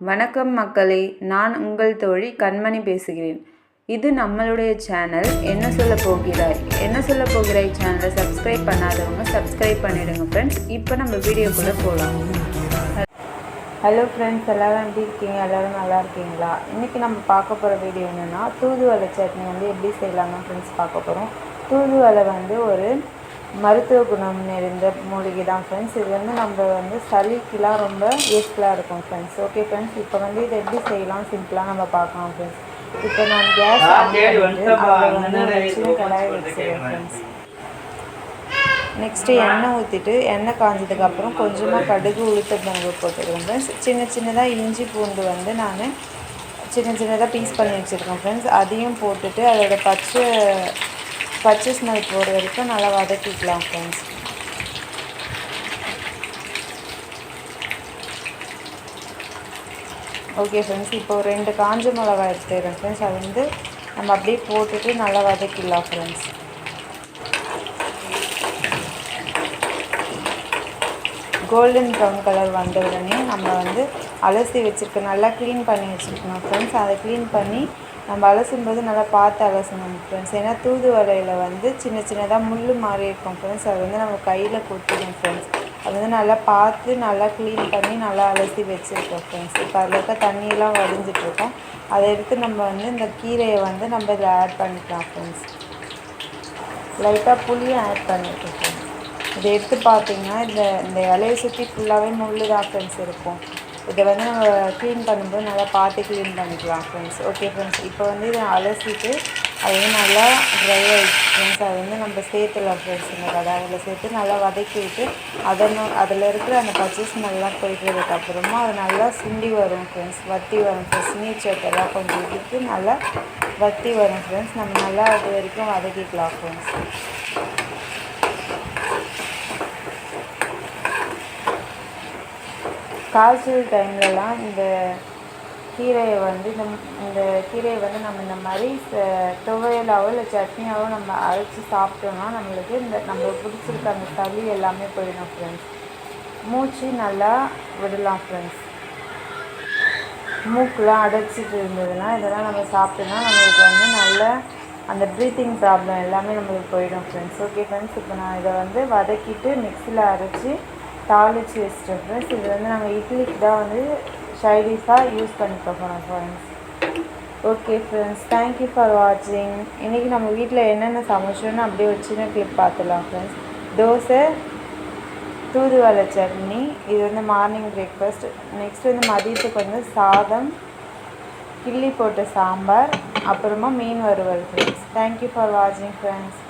வணக்கம் மக்களே நான் உங்கள் தோழி கண்மணி பேசுகிறேன். இது நம்மளுடைய சேனல் என்ன சொல்ல போகிறாய்? என்ன சொல்ல போகிறாய் சேனலை சப்ஸ்கிரைப் பண்ணாதவங்க சப்ஸ்கிரைப் பண்ணிடுங்க ஃப்ரெண்ட்ஸ் இப்போ நம்ம வீடியோக்குள்ளே போகலாம் ஹலோ ஃப்ரெண்ட்ஸ் எல்லோரும் எப்படி இருக்கீங்க? எல்லோரும் நல்லா இருக்கீங்களா? இன்றைக்கி நம்ம பார்க்க போகிற வீடியோ என்னென்னா தூதுவளை சட்னி வந்து எப்படி செய்யலாம்னு ஃப்ரெண்ட்ஸ் பார்க்க போகிறோம் தூதுவளை வந்து ஒரு மருத்துவ குணம் நிறைந்த மூலிகை தான் ஃப்ரெண்ட்ஸ் இது வந்து நம்ம வந்து சளிக்கெலாம் ரொம்ப யூஸ்ஃபுல்லாக இருக்கும் ஃப்ரெண்ட்ஸ் ஓகே ஃப்ரெண்ட்ஸ் இப்போ வந்து இதை எப்படி செய்யலாம்? சிம்பிளாக நம்ம பார்க்கலாம் ஃப்ரெண்ட்ஸ் இப்போ நான் கேஸ் வந்து கடாய் வச்சுருக்கேன் ஃப்ரெண்ட்ஸ் நெக்ஸ்ட்டு எண்ணெய் ஊற்றிட்டு எண்ணெய் காஞ்சதுக்கப்புறம் கொஞ்சமாக கடுகு உளுத்த பருப்பு போட்டுக்கிறேன் ஃப்ரெண்ட்ஸ் சின்ன சின்னதாக இஞ்சி பூண்டு வந்து நான் சின்ன சின்னதாக பீஸ் பண்ணி வச்சுருக்கேன் ஃப்ரெண்ட்ஸ் அதையும் போட்டுட்டு அதோட பச்சை பச்சை ஸ்மெல் போகிற வரைக்கும் நல்லா வதக்கிக்கலாம் ஃப்ரெண்ட்ஸ் ஓகே ஃப்ரெண்ட்ஸ் இப்போ ரெண்டு காஞ்ச மிளகா எடுத்துக்கிறேன் ஃப்ரெண்ட்ஸ் அது வந்து நம்ம அப்படியே போட்டுட்டு நல்லா வதக்கிடலாம் ஃப்ரெண்ட்ஸ் கோல்டன் ப்ரௌன் கலர் வந்த உடனே நம்ம வந்து அலசி வச்சுருக்க நல்லா க்ளீன் பண்ணி வச்சுருக்கணும் ஃப்ரெண்ட்ஸ் அதை க்ளீன் பண்ணி நம்ம அலசும்போது நல்லா பார்த்து அலசணும் ஃப்ரெண்ட்ஸ் ஏன்னா தூதுவளையில் வந்து சின்ன சின்னதாக முள் மாதிரி இருக்கும் ஃப்ரெண்ட்ஸ் அது வந்து நம்ம கையில் கொடுத்துடும் ஃப்ரெண்ட்ஸ் அது வந்து நல்லா பார்த்து நல்லா க்ளீன் பண்ணி நல்லா அலசி வச்சுருக்கோம் ஃப்ரெண்ட்ஸ் இப்போ அதில் இருக்க தண்ணியெல்லாம் வடிஞ்சிட்ருக்கோம். அதை எடுத்து நம்ம வந்து இந்த கீரையை வந்து நம்ம இதில் ஆட் பண்ணிக்கலாம் ஃப்ரெண்ட்ஸ் லைட்டாக புளியும் ஆட் பண்ணியிருக்கோம் ஃப்ரெண்ட்ஸ் இதை எடுத்து பார்த்தீங்கன்னா இந்த இந்த இலையை சுற்றி ஃபுல்லாகவே முள் தான் ஃப்ரெண்ட்ஸ் இருக்கும். இதை வந்து நம்ம க்ளீன் பண்ணும்போது நல்லா பார்த்து க்ளீன் பண்ணிக்கலாம் ஃப்ரெண்ட்ஸ் ஓகே ஃப்ரெண்ட்ஸ் இப்போ வந்து இதை அலசிட்டு அது வந்து நல்லா ட்ரை ஆகிடுச்சு ஃப்ரெண்ட்ஸ் அதை வந்து நம்ம சேர்த்துலாம் ஃப்ரெண்ட்ஸ் இந்த கடாயில் சேர்த்து நல்லா வதக்கி விட்டு அதனோ அதில் இருக்கிற அந்த பச்சை ஸ்மெல்லாம் அப்புறமா அது நல்லா சுண்டி வரும் ஃப்ரெண்ட்ஸ் வத்தி வரும் ஃப்ரெண்ட்ஸ் நீச்சத்தெல்லாம் கொஞ்சம் எடுத்து நல்லா வத்தி வரும் ஃப்ரெண்ட்ஸ் நம்ம நல்லா அது வரைக்கும் வதக்கிக்கலாம் ஃப்ரெண்ட்ஸ் காய்ச்சல் டைம்லலாம் இந்த கீரையை வந்து இந்த இந்த கீரையை வந்து நம்ம இந்த மாதிரி துவையலாவோ இல்லை சட்னியாவோ நம்ம அரைச்சி சாப்பிட்டோம்னா நம்மளுக்கு இந்த நம்மளுக்கு பிடிச்சிருக்க அந்த சளி எல்லாமே போயிடும் ஃப்ரெண்ட்ஸ் மூச்சு நல்லா விடலாம் ஃப்ரெண்ட்ஸ் மூக்கெலாம் அடைச்சிட்டு இருந்ததுன்னா இதெல்லாம் நம்ம சாப்பிட்டோம்னா நம்மளுக்கு வந்து நல்ல அந்த ப்ரீத்திங் ப்ராப்ளம் எல்லாமே நம்மளுக்கு போயிடும் ஃப்ரெண்ட்ஸ் ஓகே ஃப்ரெண்ட்ஸ் இப்போ நான் இதை வந்து வதக்கிட்டு மிக்சியில் அரைச்சி தாளித்து வச்சுட்டேன் ஃப்ரெண்ட்ஸ் இது வந்து நாங்கள் இட்லிக்கு தான் வந்து சைடிஷாக யூஸ் பண்ணிக்க போகிறோம் friends okay friends thank you for வாட்சிங் இன்றைக்கி நம்ம வீட்டில் என்னென்ன சமைச்சோன்னு அப்படியே ஒரு சின்ன கிளிப் பார்த்துடலாம் ஃப்ரெண்ட்ஸ் தோசை தூதுவளை சட்னி இது வந்து மார்னிங் பிரேக்ஃபாஸ்ட் நெக்ஸ்ட் வந்து மதியத்துக்கு வந்து சாதம் கிள்ளி போட்ட சாம்பார் அப்புறமா மீன் வறுவல் ஃப்ரெண்ட்ஸ் தேங்க்யூ ஃபார் வாட்சிங் ஃப்ரெண்ட்ஸ்